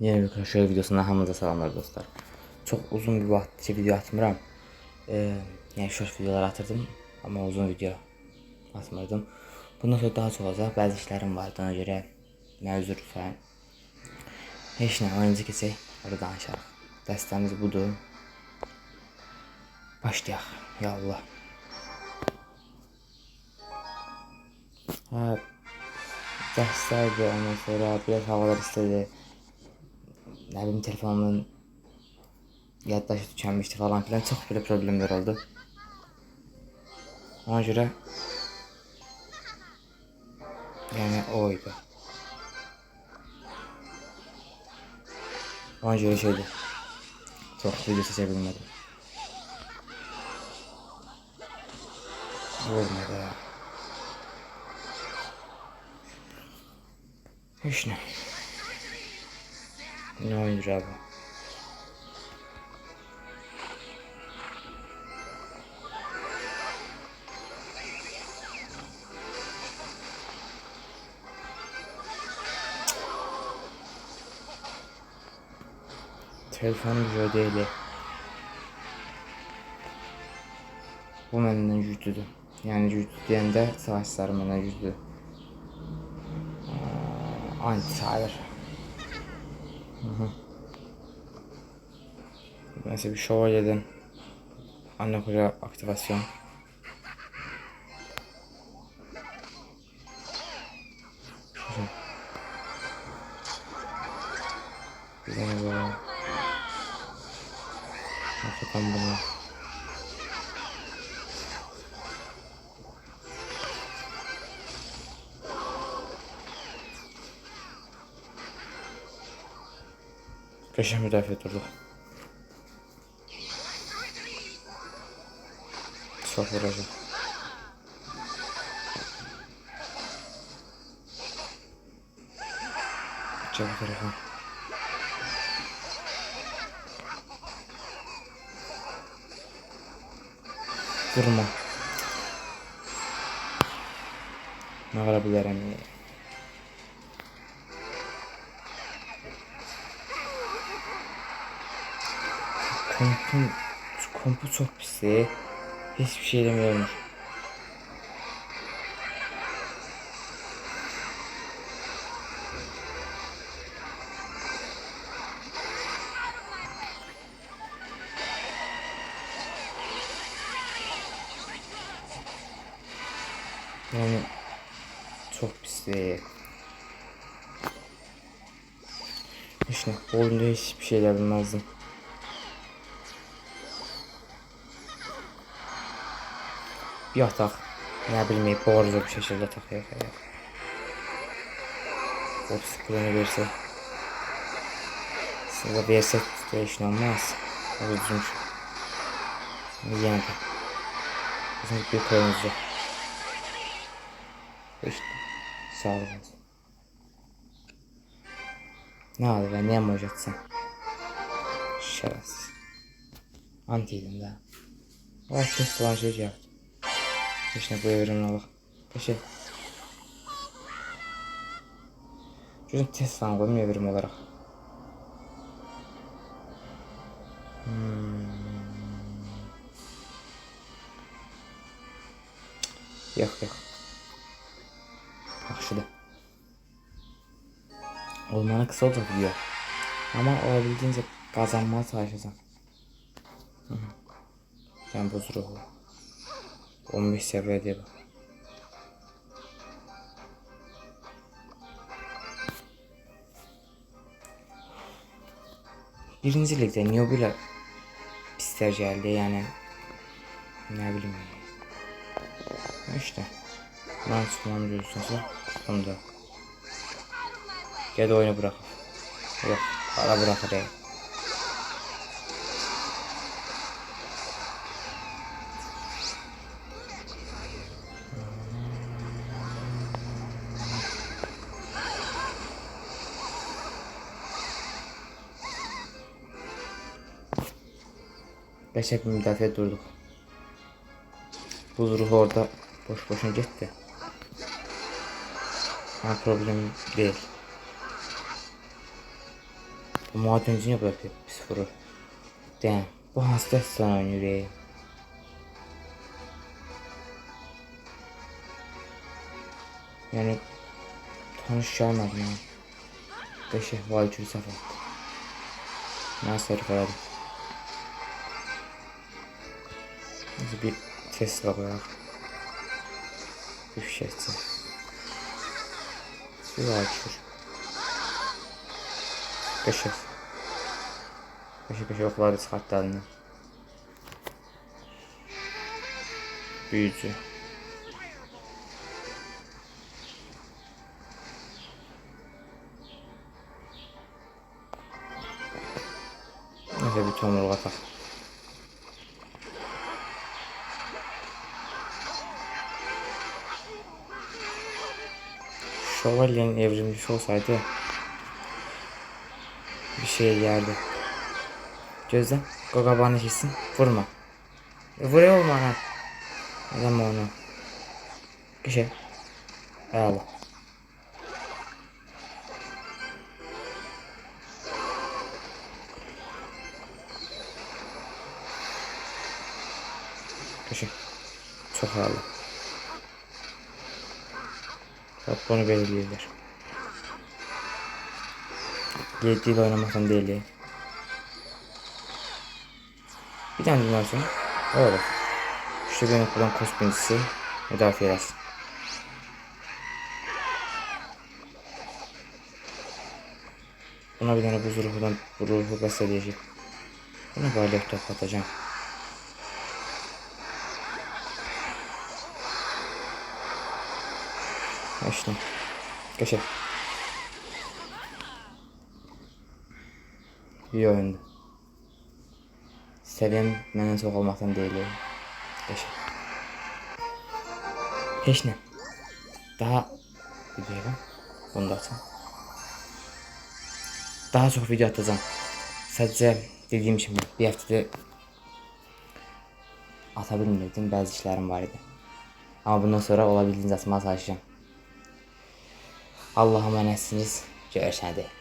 Yeni bir Royale videosundan hamınıza salamlar dostlar. Çok uzun bir vaxtçı video atmıram. Ee, yani short videolar atırdım ama uzun video atmırdım. Bundan sonra daha çok olacak. Bazı işlerim vardı ona göre mevzu lütfen. Heç nə, oyuncu keçək, orada danışarıq. Dəstəmiz budur. Başlayaq. Ya Allah. Ha, derslerdi ondan sonra biraz havalar istedi. Ne bileyim telefonumun yaddaşı tükenmişti falan filan çok böyle problemler oldu. Ona göre yani oydu. Ona göre şeydi. Çok video seçebilmedim. Olmadı ya. Hiç ne. Ne oyuncu abi? Telefon güzel değil. Bu məndən güclüdür. Yəni güclü deyəndə savaşçıları məndən güclüdür. Aa, Anti-Tyler. Mesela bir şövalyeden anne koca aktivasyon. Güzel. Böyle. Hakikaten bunu. Peşe müdafaa durduk. Çok vuracak. Çabuk telefon. Vurma. Ne varabilirim ya? Kompun, kompu çok pis ya. Hiçbir şey demiyormuş. Yani çok pis ya. İşte oyunda hiçbir şeyler bilmezdim. Yok tak. Ne bilmeyip borcu bir şekilde tak. Yok yok. Ops bunu verse. Size verse de işin olmaz. Üzülmüş. Yendi. Bizim bir kırmızı. İşte. Sağ olun. Ne oldu be ne yapacaksın? Şerefsiz. Antiydim daha. Lakin sulaşacak. Точно проверим Şey. Çocuk Tesla'nı koydum evrim olarak. Hmm. Yok yok. Bak şurada. Olmanı kısa olacak diyor. Ama olabildiğince kazanmaya çalışacağım. Hı. Ben bozuruyorum. 15 seviye diye bak. Birinci ligde Niobe'la pisler geldi yani. Ne bileyim. İşte. Ben çıkmam diyorsunuzsa çıktım da. Ya da oyunu bırakın. Yok. Ara bırakın değil. Beşek bir müdafaa durduk. Bu ruh orada boş boşuna gitti. Ha problem değil. Bu madencini yapıyor pis vurur. Damn. Bu hansı dəstədən oynayır ey? Yəni tanış gəlmədim ya. Qəşəng vay gül səfa. Mən sərf elədim. Neyse bir Tesla koyaq. Bir fişəkçi. Bir açır. Qəşəng. Qəşəng qəşəng oxları çıxartdı əlindən. Büyücü. Neyse bir tomruk atak. Şövalyenin evrilmiş olsaydı bir şey yerdi. Gözden kokabanı kesin. Vurma. E, vuruyor mu bana? Neden onu? Kişi. Eyvallah. Kişi. Çok eyvallah. Belirleyirler. Yediğiyle oynamaktan değil ya. Bir tane dünya sonra. Öyle. İşte benim kuran kosmicisi müdafiə eləsin. Buna bir tane buz ruhudan ruhu bəsləyəcək. Bunu böyle top atacağım. İşte. Geçelim. İyi oyundu. Seviyem məndən çox olmaqdan deyil. Geçelim. Heç nə. Daha bir dəqiqə. Bunu da açım. Daha çox video atacağım. Sadəcə dediyim kimi bir həftədə ata bilmirdim. Bəzi işlərim var. Amma bundan sonra olabildiğince atmağa çalışacağım. Allah'a emanetsiniz. Görüşene dek.